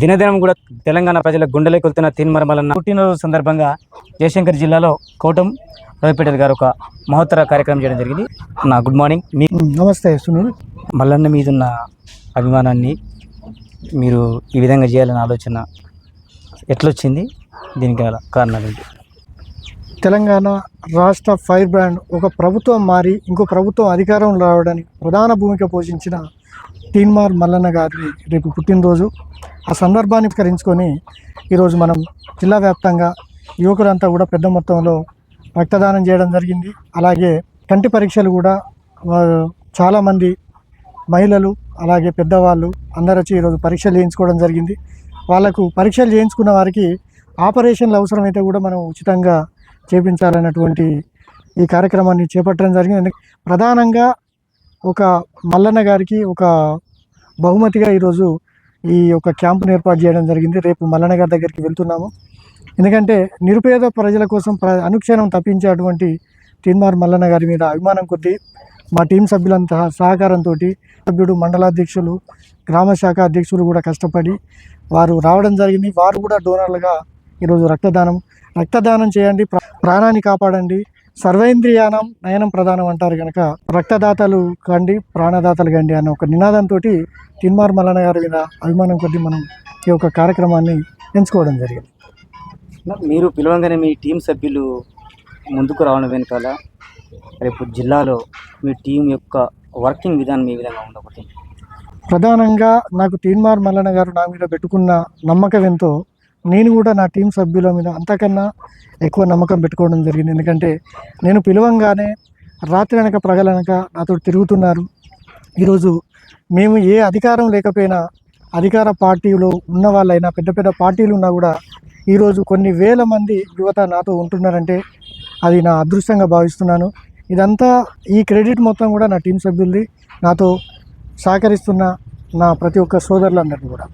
దినదినం కూడా తెలంగాణ ప్రజల గుండెలోకి వెళ్తున్న తీన్మరమలన్న పుట్టినరోజు సందర్భంగా జయశంకర్ జిల్లాలో కోటం రవిపేటల్ గారు ఒక మహోత్తర కార్యక్రమం చేయడం జరిగింది. నా గుడ్ మార్నింగ్ మీ నమస్తే సునీల్. మల్లన్న మీద ఉన్న అభిమానాన్ని మీరు ఈ విధంగా చేయాలనే ఆలోచన ఎట్లొచ్చింది? దీనికి కారణాలు ఏంటి? తెలంగాణ రాష్ట్ర ఫైర్ బ్రాండ్ ఒక ప్రభుత్వం మారి ఇంకో ప్రభుత్వం అధికారం రావడానికి ప్రధాన భూమిక పోషించిన టీన్మార్ మల్లన్న గారి రేపు పుట్టినరోజు. ఆ సందర్భాన్ని కరించుకొని ఈరోజు మనం జిల్లా వ్యాప్తంగా యువకులంతా కూడా పెద్ద మొత్తంలో రక్తదానం చేయడం జరిగింది. అలాగే కంటి పరీక్షలు కూడా చాలామంది మహిళలు అలాగే పెద్దవాళ్ళు అందరు వచ్చి ఈరోజు పరీక్షలు చేయించుకోవడం జరిగింది. వాళ్ళకు పరీక్షలు చేయించుకున్న వారికి ఆపరేషన్లు అవసరమైతే కూడా మనం ఉచితంగా చేపించాలన్నటువంటి ఈ కార్యక్రమాన్ని చేపట్టడం జరిగింది. ప్రధానంగా ఒక మల్లన్న గారికి ఒక బహుమతిగా ఈరోజు ఈ యొక్క క్యాంపును ఏర్పాటు చేయడం జరిగింది. రేపు మల్లన్న గారి దగ్గరికి వెళ్తున్నాము. ఎందుకంటే నిరుపేద ప్రజల కోసం ప్ర అనుక్షణం తప్పించేటువంటి తీన్మార్ మల్లన్న గారి మీద అభిమానం కొద్దీ మా టీం సభ్యులంతా సహకారంతో సభ్యుడు మండలాధ్యక్షులు గ్రామ శాఖ అధ్యక్షులు కూడా కష్టపడి వారు రావడం జరిగింది. వారు కూడా డోనర్లుగా ఈరోజు రక్తదానం రక్తదానం చేయండి. ప్రాణాన్ని కాపాడండి. సర్వేంద్రియానం నయనం ప్రధానం అంటారు కనుక రక్తదాతలు కండి ప్రాణదాతలు కండి అన్న ఒక నినాదంతో తిన్మార్ మల్లన్న గారి మీద అభిమానం కొద్దీ మనం ఈ యొక్క కార్యక్రమాన్ని ఎంచుకోవడం జరిగింది. మీరు పిలవంగానే మీ టీం సభ్యులు ముందుకు రావడం వెనకాల రేపు జిల్లాలో మీ టీం యొక్క వర్కింగ్ విధానం ఏ విధంగా ఉండబోతుంది? ప్రధానంగా నాకు తీన్మార్ మల్లన్న గారు నా మీద పెట్టుకున్న నమ్మకం ఎంతో నేను కూడా నా టీం సభ్యుల మీద అంతకన్నా ఎక్కువ నమ్మకం పెట్టుకోవడం జరిగింది. ఎందుకంటే నేను పిలవంగానే రాత్రి అనక ప్రగలనక నాతో తిరుగుతున్నారు. ఈరోజు మేము ఏ అధికారం లేకపోయినా అధికార పార్టీలో ఉన్న వాళ్ళైనా పెద్ద పెద్ద పార్టీలు ఉన్నా కూడా ఈరోజు కొన్ని వేల మంది యువత నాతో ఉంటున్నారంటే అది నా అదృష్టంగా భావిస్తున్నాను. ఇదంతా ఈ క్రెడిట్ మొత్తం కూడా నా టీం సభ్యులది. నాతో సహకరిస్తున్న నా ప్రతి ఒక్క సోదరులందరినీ కూడా.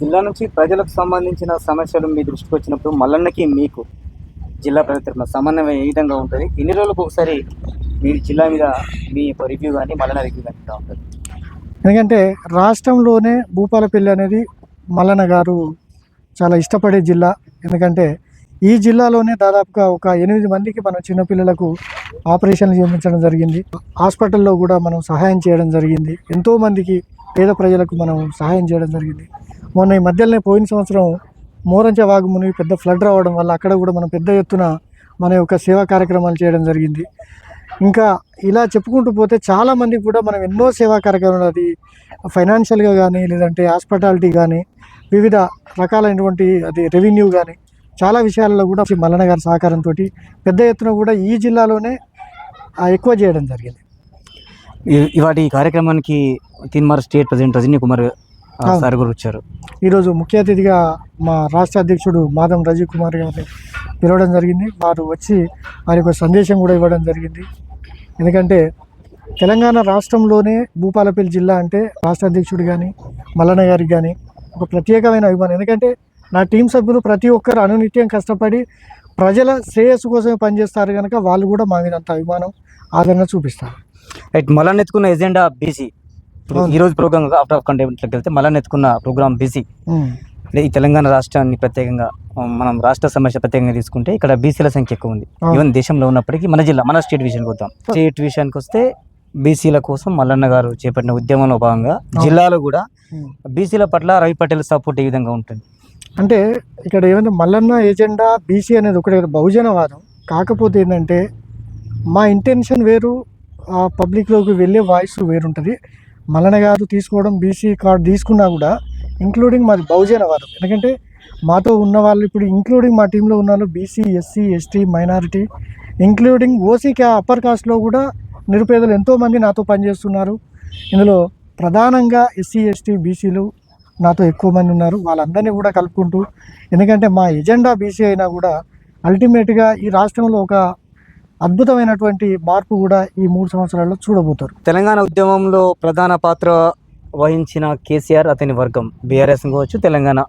జిల్లా నుంచి ప్రజలకు సంబంధించిన సమస్యలు మీ దృష్టికి వచ్చినప్పుడు మల్లన్నకి మీకు జిల్లా ప్రజల సమన్వయం ఏ విధంగా ఉంటుంది? ఎన్ని రోజులకు ఒకసారి మీరు జిల్లా మీద మీ యొక్క రివ్యూ కానీ మల్లన్న రివ్యూ కానీ ఉంటుంది? ఎందుకంటే రాష్ట్రంలోనే భూపాలపల్లి అనేది మల్లన్న గారు చాలా ఇష్టపడే జిల్లా. ఎందుకంటే ఈ జిల్లాలోనే దాదాపుగా ఒక ఎనిమిది మందికి మనం చిన్నపిల్లలకు ఆపరేషన్లు చేయించడం జరిగింది. హాస్పిటల్లో కూడా మనం సహాయం చేయడం జరిగింది. ఎంతోమందికి పేద ప్రజలకు మనం సహాయం చేయడం జరిగింది. మొన్న ఈ మధ్యలోనే పోయిన సంవత్సరం మోరంచ వాగు మునిగి పెద్ద ఫ్లడ్ రావడం వల్ల అక్కడ కూడా మనం పెద్ద ఎత్తున మన యొక్క సేవా కార్యక్రమాలు చేయడం జరిగింది. ఇంకా ఇలా చెప్పుకుంటూ పోతే చాలామంది కూడా మనం ఎన్నో సేవా కార్యక్రమాలు అది ఫైనాన్షియల్గా కానీ లేదంటే హాస్పిటాలిటీ కానీ వివిధ రకాలైనటువంటి అది రెవెన్యూ కానీ చాలా విషయాలలో కూడా మల్లన్న గారి సహకారంతో పెద్ద ఎత్తున కూడా ఈ జిల్లాలోనే ఎక్కువ చేయడం జరిగింది. ఇవాటి కార్యక్రమానికి Teenmar state president Rajini Kumar sir కూడా వచ్చారు. ఈరోజు ముఖ్య అతిథిగా మా రాష్ట్ర అధ్యక్షుడు మాధం రాజీవ్ కుమార్ గారిని పిలవడం జరిగింది. వారు వచ్చి వారి ఒక సందేశం కూడా ఇవ్వడం జరిగింది. ఎందుకంటే తెలంగాణ రాష్ట్రంలోనే భూపాలపల్లి జిల్లా అంటే రాష్ట్ర అధ్యక్షుడు కానీ మల్లన్న గారికి కానీ ఒక ప్రత్యేకమైన అభిమానం. ఎందుకంటే నా టీం సభ్యులు ప్రతి ఒక్కరు అనునిత్యం కష్టపడి ప్రజల శ్రేయస్సు కోసమే పనిచేస్తారు కనుక వాళ్ళు కూడా మా మీద అంత అభిమానం ఆదరణ చూపిస్తారు. రైట్ మల్లన్న ఎత్తుకున్న ఎజెండా బీసీ. ఈ రోజు ప్రోగ్రామ్ అవుట్ ఆఫ్ కంటెంట్లోకి వెళ్తే మల్లన్న ఎత్తుకున్న ప్రోగ్రామ్. అదే ఈ తెలంగాణ రాష్ట్రాన్ని ప్రత్యేకంగా మనం రాష్ట్ర సమస్య ప్రత్యేకంగా తీసుకుంటే ఇక్కడ బీసీల సంఖ్య ఎక్కువ ఉంది. ఈవెన్ దేశంలో ఉన్నప్పటికీ మన జిల్లా మన స్టేట్ విషయానికి వద్దాం స్టేట్ విషయానికి వస్తే బీసీల కోసం మల్లన్న గారు చేపట్టిన ఉద్యమంలో భాగంగా జిల్లాలో కూడా. బీసీల పట్ల రవి పటేల్ సపోర్ట్ ఏ విధంగా ఉంటుంది? అంటే ఇక్కడ ఏమంటే మల్లన్న ఎజెండా బీసీ అనేది ఒకటే బహుజనవాదం. కాకపోతే ఏంటంటే మా ఇంటెన్షన్ వేరు ఆ పబ్లిక్లోకి వెళ్ళే వాయిస్ వేరుంటుంది. మల్లన గారు తీసుకోవడం బీసీ కార్డు తీసుకున్నా కూడా ఇంక్లూడింగ్ మాది బహుజనవాదం ఎందుకంటే మాతో ఉన్న వాళ్ళు ఇప్పుడు ఇంక్లూడింగ్ మా టీంలో ఉన్నారు BC SC ST minority including OC క్యా అప్పర్ కాస్ట్లో కూడా నిరుపేదలు ఎంతోమంది నాతో పనిచేస్తున్నారు. ఇందులో ప్రధానంగా ఎస్సీ ఎస్టీ బీసీలు నాతో ఎక్కువ మంది ఉన్నారు. వాళ్ళందరినీ కూడా కలుపుకుంటూ ఎందుకంటే మా ఎజెండా బీసీ అయినా కూడా అల్టిమేట్గా ఈ రాష్ట్రంలో ఒక అద్భుతమైనటువంటి మార్పు కూడా ఈ మూడు సంవత్సరాల్లో చూడబోతారు. తెలంగాణ ఉద్యమంలో ప్రధాన పాత్ర వహించిన కేసీఆర్ అతని వర్గం బీఆర్ఎస్ కావచ్చు తెలంగాణ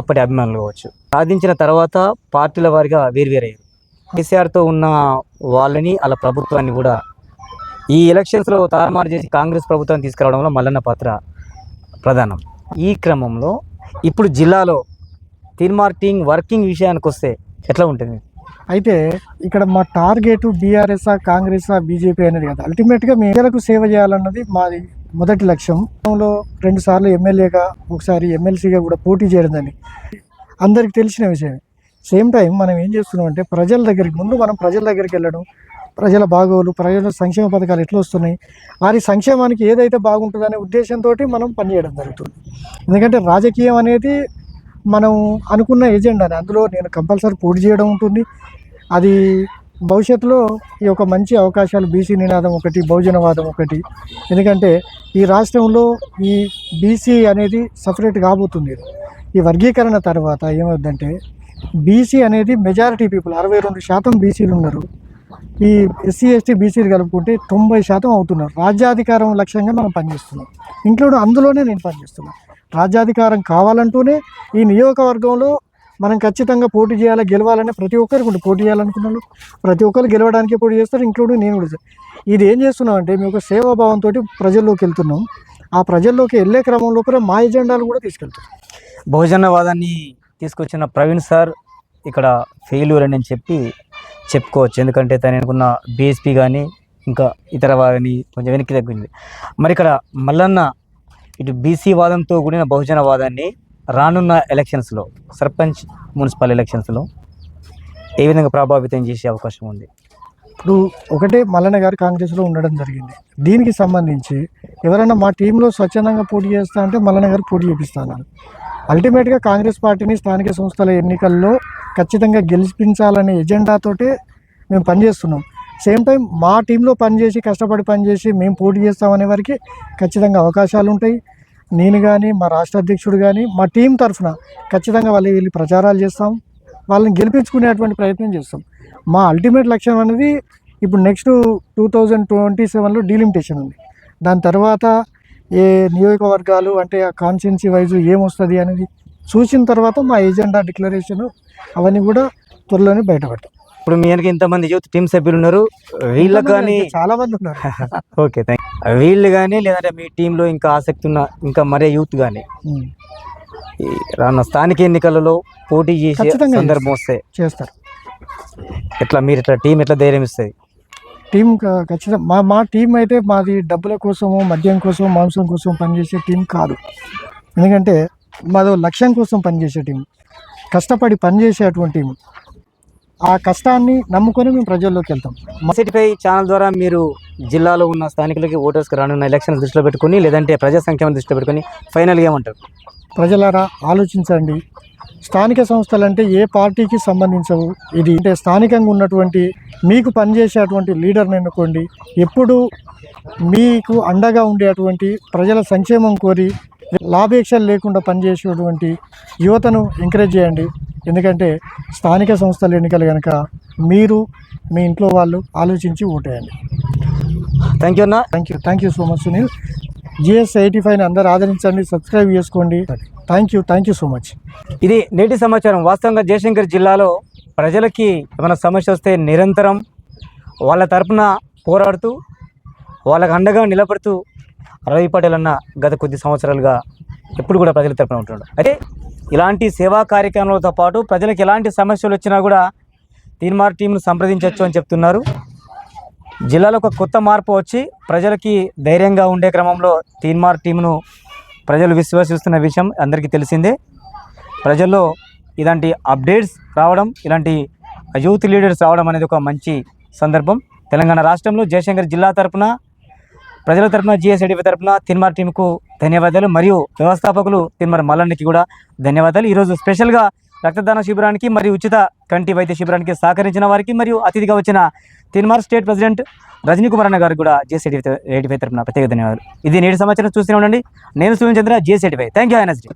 అప్పటి అభిమానులు కావచ్చు. సాధించిన తర్వాత పార్టీల వారిగా వేరువేరయ్యారు. కేసీఆర్తో ఉన్న వాళ్ళని అలా ప్రభుత్వాన్ని కూడా ఈ ఎలక్షన్స్లో తారుమారు చేసి కాంగ్రెస్ ప్రభుత్వాన్ని తీసుకురావడంలో మల్లన్న పాత్ర ప్రధానం. ఈ క్రమంలో ఇప్పుడు జిల్లాలో తీన్మార్కింగ్ వర్కింగ్ విషయానికి వస్తే ఎట్లా ఉంటుంది? అయితే ఇక్కడ మా టార్గెట్ బీఆర్ఎస్ కాంగ్రెస్ బీజేపీ అనేది కదా. అల్టిమేట్గా మేరకు సేవ చేయాలన్నది మాది మొదటి లక్ష్యం. లో రెండు సార్లు ఎమ్మెల్యేగా ఒకసారి ఎమ్మెల్సీగా కూడా పోటీ చేయడం అందరికి తెలిసిన విషయం సేమ్ టైం మనం ఏం చేస్తున్నాం అంటే ప్రజల దగ్గరికి ముందు మనం ప్రజల దగ్గరికి వెళ్ళడం ప్రజల బాగోలు ప్రజల సంక్షేమ పథకాలు ఎట్లా వస్తున్నాయి వారి సంక్షేమానికి ఏదైతే బాగుంటుందనే ఉద్దేశంతో మనం పనిచేయడం జరుగుతుంది. ఎందుకంటే రాజకీయం అనేది మనం అనుకున్న ఎజెండాని. అందులో నేను కంపల్సరీ పోటీ చేయడం ఉంటుంది. అది భవిష్యత్తులో ఈ యొక్క మంచి అవకాశాలు బీసీ నినాదం ఒకటి బహుజనవాదం ఒకటి. ఎందుకంటే ఈ రాష్ట్రంలో ఈ బీసీ అనేది సపరేట్ కాబోతుంది ఈ వర్గీకరణ తర్వాత ఏమవుద్దంటే బీసీ అనేది మెజారిటీ పీపుల్ అరవై రెండు శాతం బీసీలు ఉన్నారు. ఈ ఎస్సీ ఎస్టీ బీసీలు కలుపుకుంటే తొంభై శాతం అవుతున్నారు. రాజ్యాధికారం లక్ష్యంగా మనం పనిచేస్తున్నాం. ఇంట్లో అందులోనే నేను పనిచేస్తున్నాను. రాజ్యాధికారం కావాలంటూనే ఈ నియోజకవర్గంలో మనం ఖచ్చితంగా పోటీ చేయాలి గెలవాలని ప్రతి ఒక్కరికి ఉంటుంది పోటీ చేయాలనుకున్నాను ప్రతి ఒక్కరు గెలవడానికి పోటీ చేస్తారు ఇంక్లూడింగ్ నేను కూడా. ఇది ఏం చేస్తున్నాం అంటే మేము ఒక సేవాభావంతో ప్రజల్లోకి వెళ్తున్నాం. ఆ ప్రజల్లోకి వెళ్ళే క్రమంలో కూడా మా ఎజెండాలు కూడా తీసుకెళ్తాం బహుజనవాదాన్ని తీసుకొచ్చిన ప్రవీణ్ సార్ ఇక్కడ ఫెయిల్యూర్ అని చెప్పి చెప్పుకోవచ్చు. ఎందుకంటే తను అనుకున్న బీఎస్పీ కానీ ఇంకా ఇతర వారిని కొంచెం వెనక్కి తగ్గింది. మరి ఇక్కడ మల్లన్న ఇటు బీసీ వాదంతో కూడిన బహుజన వాదాన్ని రానున్న ఎలక్షన్స్లో సర్పంచ్ మున్సిపల్ ఎలక్షన్స్లో ఏ విధంగా ప్రభావితం చేసే అవకాశం ఉంది? ఇప్పుడు ఒకటే మల్లన్న గారు కాంగ్రెస్లో ఉండడం జరిగింది. దీనికి సంబంధించి ఎవరైనా మా టీంలో స్వచ్ఛందంగా పోటీ చేస్తా అంటే మల్లన్న గారు పోటీ చేపిస్తాను అల్టిమేట్గా కాంగ్రెస్ పార్టీని స్థానిక సంస్థల ఎన్నికల్లో ఖచ్చితంగా గెలిపించాలనే ఎజెండాతోటే మేము పనిచేస్తున్నాం. సేమ్ టైం మా టీంలో పనిచేసి కష్టపడి పనిచేసి మేము పోటీ చేస్తామనే వారికి ఖచ్చితంగా అవకాశాలు ఉంటాయి నేను కానీ మా రాష్ట్ర అధ్యక్షుడు కానీ మా టీం తరఫున ఖచ్చితంగా వాళ్ళు వెళ్ళి ప్రచారాలు చేస్తాం. వాళ్ళని గెలిపించుకునేటువంటి ప్రయత్నం చేస్తాం. మా అల్టిమేట్ లక్ష్యం అనేది ఇప్పుడు నెక్స్ట్ టూ థౌజండ్ ట్వంటీ సెవెన్లో డీలిమిటేషన్ ఉంది. దాని తర్వాత ఏ నియోజకవర్గాలు అంటే ఆ కాన్స్టిట్యున్సీ వైజ్ ఏమొస్తుంది అనేది చూసిన తర్వాత మా ఎజెండా డిక్లరేషన్ అవన్నీ కూడా త్వరలోనే బయటపెడతాం. ఇప్పుడు మీ వెనక ఇంతమంది యూత్ టీం సభ్యులు ఉన్నారు. వీళ్ళకి కానీ చాలా మంది ఉన్నారు. ఓకే థ్యాంక్ వీళ్ళు కానీ లేదంటే మీ టీంలో ఇంకా ఆసక్తి ఉన్న ఇంకా మరే యూత్ కానీ రానున్న స్థానిక ఎన్నికలలో పోటీ చేసే సందర్భం వస్తే చేస్తారు. ఎట్లా మీరు ఇట్లా టీం ఎట్లా ధైర్యం ఇస్తుంది? టీం ఖచ్చితంగా మా మా టీం అయితే మాది డబ్బుల కోసము మద్యం కోసం మాంసం కోసం పనిచేసే టీం కాదు. ఎందుకంటే మాది లక్ష్యం కోసం పనిచేసే టీం. కష్టపడి పనిచేసేటువంటి టీం ఆ కష్టాన్ని నమ్ముకొని మేము ప్రజల్లోకి వెళ్తాం. సిటీపై ఛానల్ ద్వారా మీరు జిల్లాలో ఉన్న స్థానికులకి ఓటర్స్కి రానున్న ఎలక్షన్ దృష్టిలో పెట్టుకుని లేదంటే ప్రజా సంక్షేమం దృష్టిలో పెట్టుకుని ఫైనల్గా ఏమంటారు? ప్రజలారా ఆలోచించండి. స్థానిక సంస్థలు అంటే ఏ పార్టీకి సంబంధించవు. ఇది అంటే స్థానికంగా ఉన్నటువంటి మీకు పనిచేసేటువంటి లీడర్ని ఎన్నుకోండి. ఎప్పుడు మీకు అండగా ఉండేటువంటి ప్రజల సంక్షేమం కోరి లాభేక్షలు లేకుండా పనిచేసేటువంటి యువతను ఎంకరేజ్ చేయండి. ఎందుకంటే స్థానిక సంస్థల ఎన్నికలు కనుక మీరు మీ ఇంట్లో వాళ్ళు ఆలోచించి ఓటేయండి. థ్యాంక్ యూ అన్న. Thank you thank you so much Sunil GS eighty ఫైవ్ని అందరూ ఆదరించండి సబ్స్క్రైబ్ చేసుకోండి. Thank you thank you so much ఇది నేటి సమాచారం. వాస్తవంగా జయశంకర్ జిల్లాలో ప్రజలకి ఏమైనా సమస్య వస్తే నిరంతరం వాళ్ళ తరపున పోరాడుతూ వాళ్ళకి అండగా నిలబడుతూ రవి పటేల్ అన్న గత కొద్ది సంవత్సరాలుగా ఎప్పుడు కూడా ప్రజల తరపున ఉంటున్నాడు. అయితే ఇలాంటి సేవా కార్యక్రమాలతో పాటు ప్రజలకు ఎలాంటి సమస్యలు వచ్చినా కూడా తీన్మార్ టీంను సంప్రదించవచ్చు అని చెప్తున్నారు. జిల్లాలో ఒక కొత్త మార్పు వచ్చి ప్రజలకి ధైర్యంగా ఉండే క్రమంలో తీన్మార్ టీంను ప్రజలు విశ్వసిస్తున్న విషయం అందరికీ తెలిసిందే. ప్రజల్లో ఇలాంటి అప్డేట్స్ రావడం ఇలాంటి యూత్ లీడర్స్ రావడం అనేది ఒక మంచి సందర్భం. తెలంగాణ రాష్ట్రంలో జయశంకర్ జిల్లా తరపున ప్రజల తరపున జిఎస్ఐడి తరపున తిన్మార్ టీంకు ధన్యవాదాలు మరియు వ్యవస్థాపకులు తిన్మార్ మల్లన్నకి కూడా ధన్యవాదాలు. ఈరోజు స్పెషల్గా రక్తదాన శిబిరానికి మరియు ఉచిత కంటి వైద్య శిబిరానికి సహకరించిన వారికి మరియు అతిథిగా వచ్చిన తిన్మార్ స్టేట్ ప్రెసిడెంట్ రజనీ కుమార్ అన్న గారు కూడా జిఎస్ఐడి ఎయిటీ తరఫున తరపున ప్రత్యేక ధన్యవాదాలు. ఇది నేటి సమాచారం చూస్తూనే ఉండండి. నేను Suryachandra Chandra thank you INSD